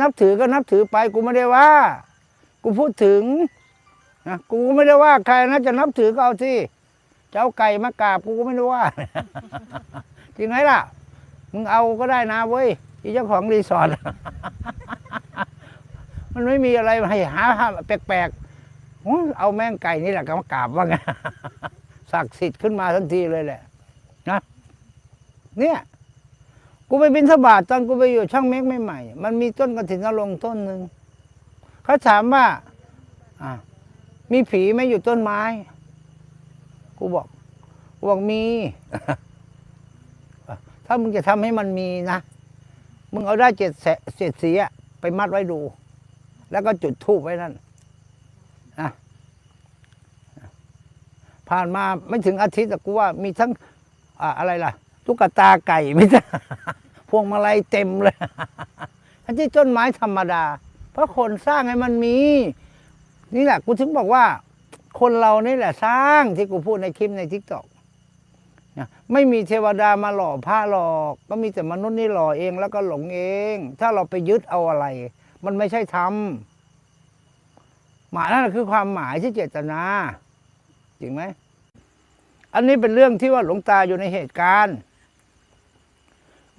นับถือก็นับถือไปกูไม่ได้ว่า กูพูดถึงนะกูไม่ได้ว่าใครนะจะนับถือก็เอาที่จะเอาไก่มากราบกูก็ไม่ได้ว่าจริงไหมล่ะ มึงเอาก็ได้นะเว้ยอีเจ้าของรีสอร์ทมันไม่มีอะไรให้หาแปลกๆเอาแม่งไก่นี่แหละก็มากราบว่าไงศักดิ์สิทธิ์ขึ้นมาทันทีเลยแหละนะเนี่ย กูไปบินทบาทตอนกูไปอยู่ช่างเมกใหม่ๆมันมีต้นกระถินนรงต้นหนึ่งเขาถามว่าอ่ามีผีไหมอยู่ต้นไม้ กูบอกกูบอกมี ถ้ามึงจะทำให้มันมีนะ มึงเอาได้เจ็ดแสเจ็ดสีไปมัดไว้ดู แล้วก็จุดทูบไว้นั่นนะผ่านมาไม่ถึงอาทิตย์แต่กูว่ามีทั้งอ่าอะไรล่ะ ตุ๊กตาไก่ไม่ใช่พวงมาลัยเต็มเลย อันที่ต้นไม้ธรรมดา เพราะคนสร้างให้มันมี นี่แหละกูถึงบอกว่า คนเรานี่แหละสร้างที่กูพูดในคลิปในทิกตอกไม่มีเทวดามาหล่อพระหรอก ก็มีแต่มนุษย์นี่หล่อเองแล้วก็หลงเอง ถ้าเราไปยึดเอาอะไร มันไม่ใช่ธรรมหมายนั่นคือความหมายที่เจตนาจริงไหม อันนี้เป็นเรื่องที่ว่าหลวงตาอยู่ในเหตุการณ์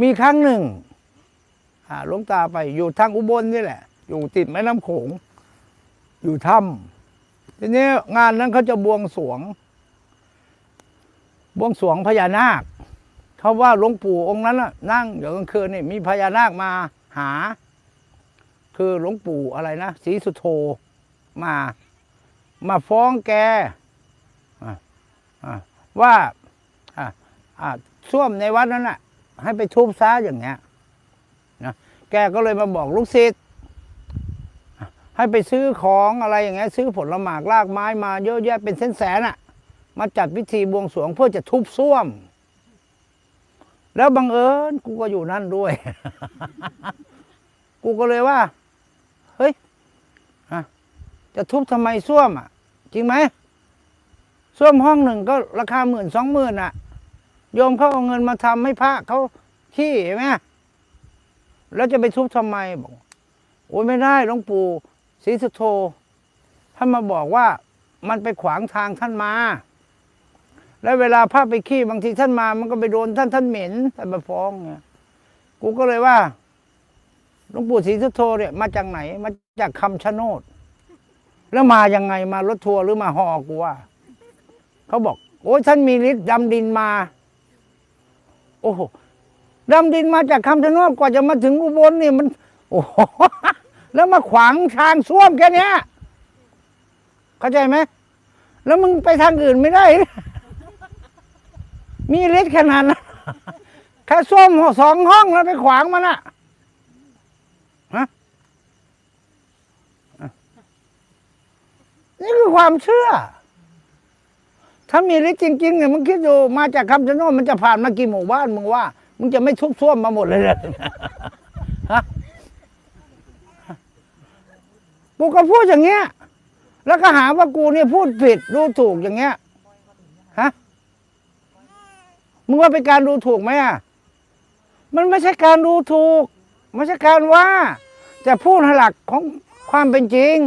มีครั้งหนึ่งอ่าหลวงตาไปอยู่ทางอุบลนี่แหละ อยู่ติดแม่น้ำโขง อยู่ถ้ำทีนี้งานนั้นเขาจะบวงสรวง บวงสรวงพญานาคเขาว่าหลวงปู่องค์นั้นนั่งเดี๋ยวกลางคืนนี่มีพญานาคมาหา คือหลวงปู่อะไรนะศรีสุโธมา มาฟ้องแกว่าอะอะส้วมในวัดนั้นน่ะ ให้ไปทุบซะอย่างเงี้ยนะแกก็เลยมาบอกลูกศิษย์ให้ไปซื้อของอะไรอย่างเงี้ยซื้อผลหมากลากไม้มาเยอะแยะเป็นแสนแสนอะมาจัดพิธีบวงสรวงเพื่อจะทุบส้วม แล้วบังเอิญกูก็อยู่นั่นด้วย กูก็เลยว่า เฮ้ยจะทุบทำไมส้วมอะ จริงไหมส้วมห้องหนึ่งก็ราคาหมื่นสองหมื่นอะ โยมเขาเอาเงินมาทำให้พระเขาขี้เห็นไหมแล้วจะไปทุบทำไมบอกโอ้ยไม่ได้หลวงปู่ศรีสุโธท่านมาบอกว่ามันไปขวางทางท่านมา แล้วเวลาพระไปขี้บางทีท่านมา มันก็ไปโดนท่านท่านเหม็นท่านมาฟ้องไงกูก็เลยว่าหลวงปู่ศรีสุโธเนี่ยมาจากไหน มาจากคำชะโนด แล้วมายังไงมารถทัวร์หรือมาหอกูว่าเขาบอก โอ้ยท่านมีฤทธิ์ดำดินมา โอ้โหดำดินมาจากคำชะโนดกว่าจะมาถึงอุบลเนี่ยมัน โอ้โหแล้วมาขวางทางส้วมแค่นี้เข้าใจไหมแล้วมึงไปทางอื่นไม่ได้ มีฤทธิ์ขนาดนั้นแค่ส้วมสองห้องแล้วไปขวางมันอะฮะอะนี่คือความเชื่อ ถ้ามีฤทธิ์จริงๆเนี่ยมึงคิดดูมาจากคำชะโนดมันจะผ่านมากี่หมู่บ้านมึงว่า มึงจะไม่ทุบท่วมมาหมดเลยเหรอฮะกูก็พูดอย่างเงี้ย แล้วก็หาว่ากูเนี่ยพูดผิดดูถูกอย่างเงี้ยฮะมึงว่าเป็นการดูถูกไหมอะมันไม่ใช่การดูถูกไม่ใช่การว่า จะพูดหลักของความเป็นจริง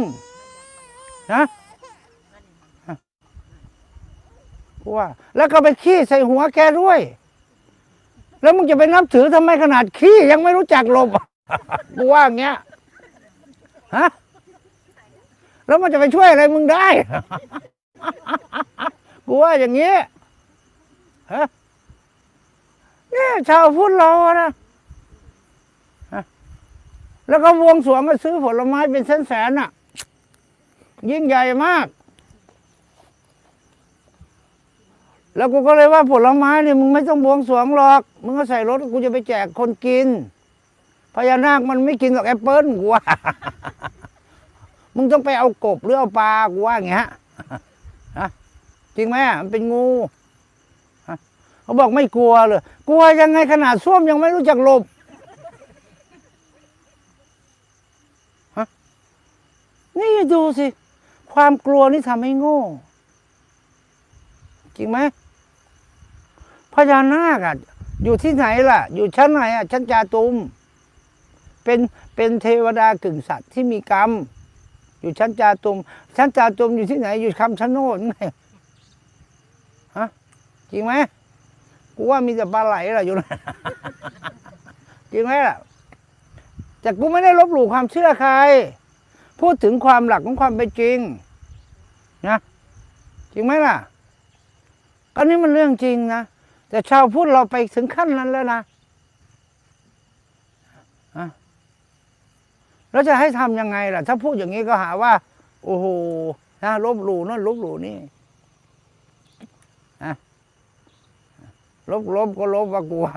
นะ กูว่า แล้วก็ไปขี้ใส่หัวแกด้วย แล้วมึงจะไปนับถือทำไมขนาดขี้ยังไม่รู้จักลบกูว่าอย่างเงี้ยฮะแล้วมันจะไปช่วยอะไรมึงได้กูว่าอย่างนี้ฮะเนี่ยชาวพุทธเรานะแล้วก็วงสวงก็ซื้อผลไม้เป็นแสนๆน่ะ ยิ่งใหญ่มาก แล้วกูก็เลยว่าผลไม้เนี่ยมึงไม่ต้องบวงสรวงหรอก มึงก็ใส่รถกูจะไปแจกคนกินพญานาคมันไม่กินหรอกแอปเปิ้ลกูว่ามึงต้องไปเอากบหรือเอาปลากูว่าอย่างเงี้ยฮะจริงไหมมันเป็นงูเขาบอกไม่กลัวเลยกลัวยังไงขนาดส้วมยังไม่รู้จักหลบฮะนี่ดูสิ ความกลัวนี่ทำให้โง่ จริงไหม พญานาคอะอยู่ที่ไหนล่ะ อยู่ชั้นไหนอะชั้นจาตุมเป็นเป็นเทวดากึ่งสัตว์ที่มีกรรม อยู่ชั้นจาตุมชั้นจาตุมอยู่ที่ไหน อยู่คำชะโนดไงฮะจริงไหมกูว่ามีแต่ปลาไหลล่ะอยู่นะจริงไหมล่ะแต่กูไม่ได้ลบหลู่ความเชื่อใคร พูดถึงความหลักของความเป็นจริง นะ จริงไหมล่ะก็นี่มันเรื่องจริงนะ แต่ชาวพุทธเราไปถึงขั้นนั้นแล้วนะแล้วจะให้ทำยังไงล่ะ ถ้าพูดอย่างนี้ก็หาว่า โอ้โหนะลบหลู่นั่นลบหลู่นี่ลบลบก็ลบว่ากลัว